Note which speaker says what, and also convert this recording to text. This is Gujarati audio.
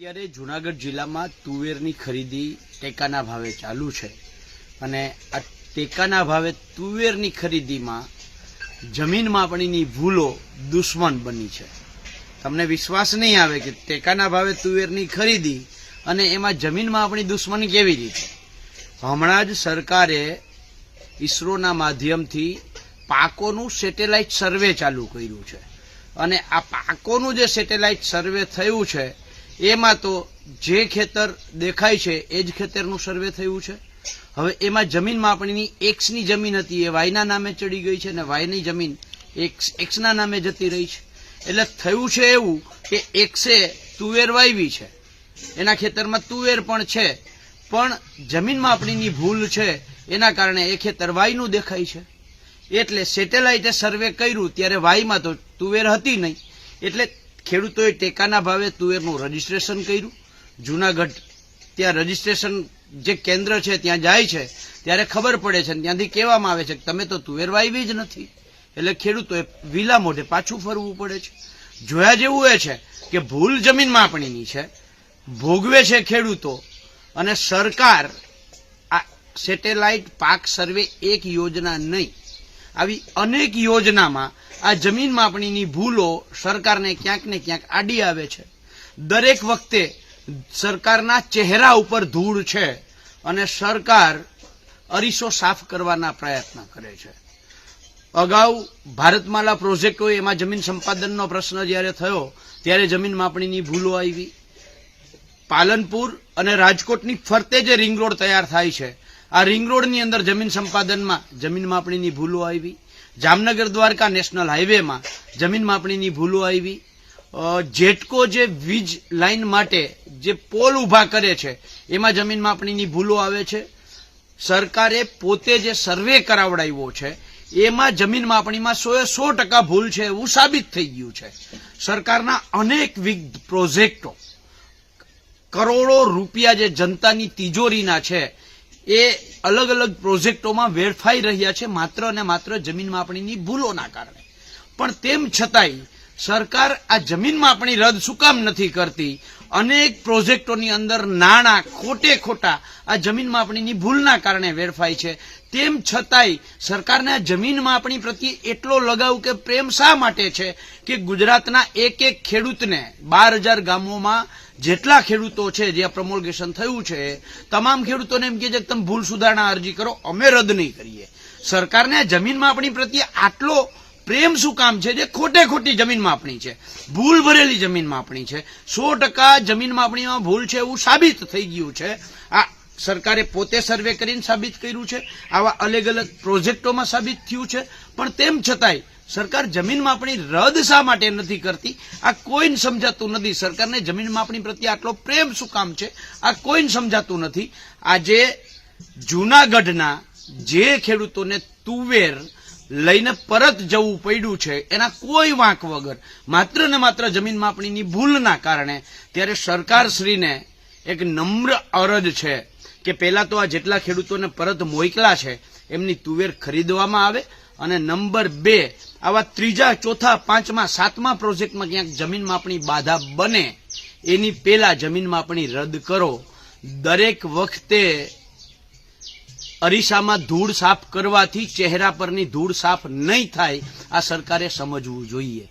Speaker 1: અત્યારે જુનાગઢ જિલ્લામાં તુવેરની ખરીદી ટેકાના ભાવે ચાલુ છે. અને આ ટેકાના ભાવે તુવેરની ખરીદીમાં જમીન માપણીની ભૂલો દુશ્મન બની છે. તમને વિશ્વાસ નહીં આવે કે ટેકાના ભાવે તુવેરની ખરીદી અને એમાં જમીન માપણી દુશ્મન કેવી રીતે? હમણાં જ સરકારે ઈસરોના માધ્યમથી પાકોનું સેટેલાઇટ સર્વે ચાલુ કર્યું છે. અને આ પાકોનું જે સેટેલાઇટ સર્વે થયું છે એમાં તો જે ખેતર દેખાય છે, એ જ ખેતરનું સર્વે થયું છે. હવે એમાં જમીન માપણીની એક્સની જમીન હતી, એ વાયના નામે ચડી ગઈ છે અને વાયની જમીન એક્સ, એક્સના નામે જતી રહી છે. એટલે થયું છે એવું કે એક્સે તુવેર વાવી છે. એના ખેતરમાં તુવેર પણ છે. પણ જમીન માપણીની ભૂલ છે, એના કારણે એ ખેતર વાયનું દેખાય છે. એટલે સેટેલાઇટે સર્વે કર્યું, ત્યારે વાયમાં તો તુવેર હતી નહીં. એટલે ખેડૂતોએ ટેકાના ભાવે તુવેરનું રજીસ્ટ્રેશન કર્યું. જુનાગઢ, ત્યાં રજીસ્ટ્રેશન જે કેન્દ્ર છે, ત્યાં જાય છે, ત્યારે ખબર પડે છે ત્યાંથી કહેવામાં આવે છે કે તમે તો તુવેર વાવી જ નથી. એટલે ખેડૂતોએ વિલા મોઢે પાછું ફરવું પડે છે. જોયા જેવું એ છે કે ભૂલ જમીન માપણીની છે, ભોગવે છે ખેડૂતો અને સરકાર આ સેટેલાઇટ પાક સર્વે એક યોજના નહીં આવી અનેક યોજનામાં આ જમીન માપણીની ભૂલો સરકારને ક્યાંક ને ક્યાંક આડી આવે છે. દરેક વખતે સરકારના ચહેરા ઉપર ધૂળ છે અને સરકાર અરીસો સાફ કરવાના પ્રયત્ન કરે છે. અગાઉ ભારતમાલા પ્રોજેક્ટ હોય એમાં જમીન સંપાદનનો પ્રશ્ન જ્યારે થયો, ત્યારે જમીન માપણીની ભૂલો આવી. પાલનપુર અને રાજકોટની ફરતે જે રિંગ રોડ તૈયાર થાય છે. આ રિંગ રોડની અંદર જમીન સંપાદનમાં જમીન માપણીની ભૂલો આવી. જામનગર દ્વારકા નેશનલ હાઈવેમાં જમીન માપણીની ભૂલો આવી. જેટકો જે વીજ લાઈન માટે જે પોલ ઊભા કરે છે, એમાં જમીન માપણીની ભૂલો આવે છે. સરકારે પોતે જે સર્વે કરાવડાવ્યો છે, એમાં જમીન માપણીમાં સોએ સો ટકા ભૂલ છે એવું સાબિત થઈ ગયું છે. સરકારના અનેકવિધ પ્રોજેક્ટો, કરોડો રૂપિયા જે જનતાની તિજોરીના છે એ અલગ અલગ પ્રોજેક્ટોમાં વેડફાઈ રહ્યા છે, માત્ર અને માત્ર જમીન માપણીની ભૂલોના કારણે. પણ તેમ છતાંય સરકાર આ જમીન માપણી રદ શું કામ નથી કરતી? અનેક પ્રોજેક્ટોની અંદર નાણાં ખોટે ખોટા આ જમીન માપણીની ભૂલના કારણે વેડફાય છે. તેમ છતાંય સરકારને આ જમીન માપણી પ્રત્યે એટલો લગાવ કે પ્રેમ શા માટે છે કે ગુજરાતના એક એક ખેડૂતને બાર હજાર ગામોમાં જેટલા ખેડૂતો છે જ્યાં પ્રમોલગેશન થયું છે, તમામ ખેડૂતોને એમ કહે છે કે તમે ભૂલ સુધારણા અરજી કરો, અમે રદ નહીં કરીએ. સરકારને આ જમીન માપણી પ્રત્યે આટલો પ્રેમ શું કામ છે? જે ખોટે ખોટી જમીન માપણી છે. ભૂલ ભરેલી જમીન માપણી છે. સો ટકા જમીન માપણીમાં ભૂલ છે એવું સાબિત થઈ ગયું છે. આ સરકારે પોતે સર્વે કરીને સાબિત કર્યું છે. આવા અલગ અલગ પ્રોજેક્ટોમાં સાબિત થયું છે. પણ તેમ છતાંય સરકાર જમીન માપણી રદ શા માટે નથી કરતી? આ કોઈને સમજાતું નથી. સરકારને જમીન માપણી પ્રત્યે આટલો પ્રેમ શું કામ છે? આ કોઈને સમજાતું નથી. આજે જૂનાગઢના જે ખેડૂતોને તુવેર લઈને પરત જવું પડ્યું છે, એના કોઈ વાંક વગર. માત્ર ને માત્ર જમીન માપણીની ભૂલના કારણે ત્યારે સરકારશ્રીને એક નમ્ર અરજ છે કે પહેલા તો આ જેટલા ખેડૂતોને પરત મોકલા છે, એમની તુવેર ખરીદવામાં આવે અને નંબર બે, આવા ત્રીજા, ચોથા, પાંચમા, સાતમા પ્રોજેક્ટમાં ક્યાંક જમીન માપણી બાધા બને, એની પહેલા જમીન માપણી રદ કરો. દરેક વખતે અરીસામાં ધૂળ સાફ કરવાથી ચહેરા પરની ધૂળ સાફ નહીં થાય આ સરકારે સમજવું જોઈએ.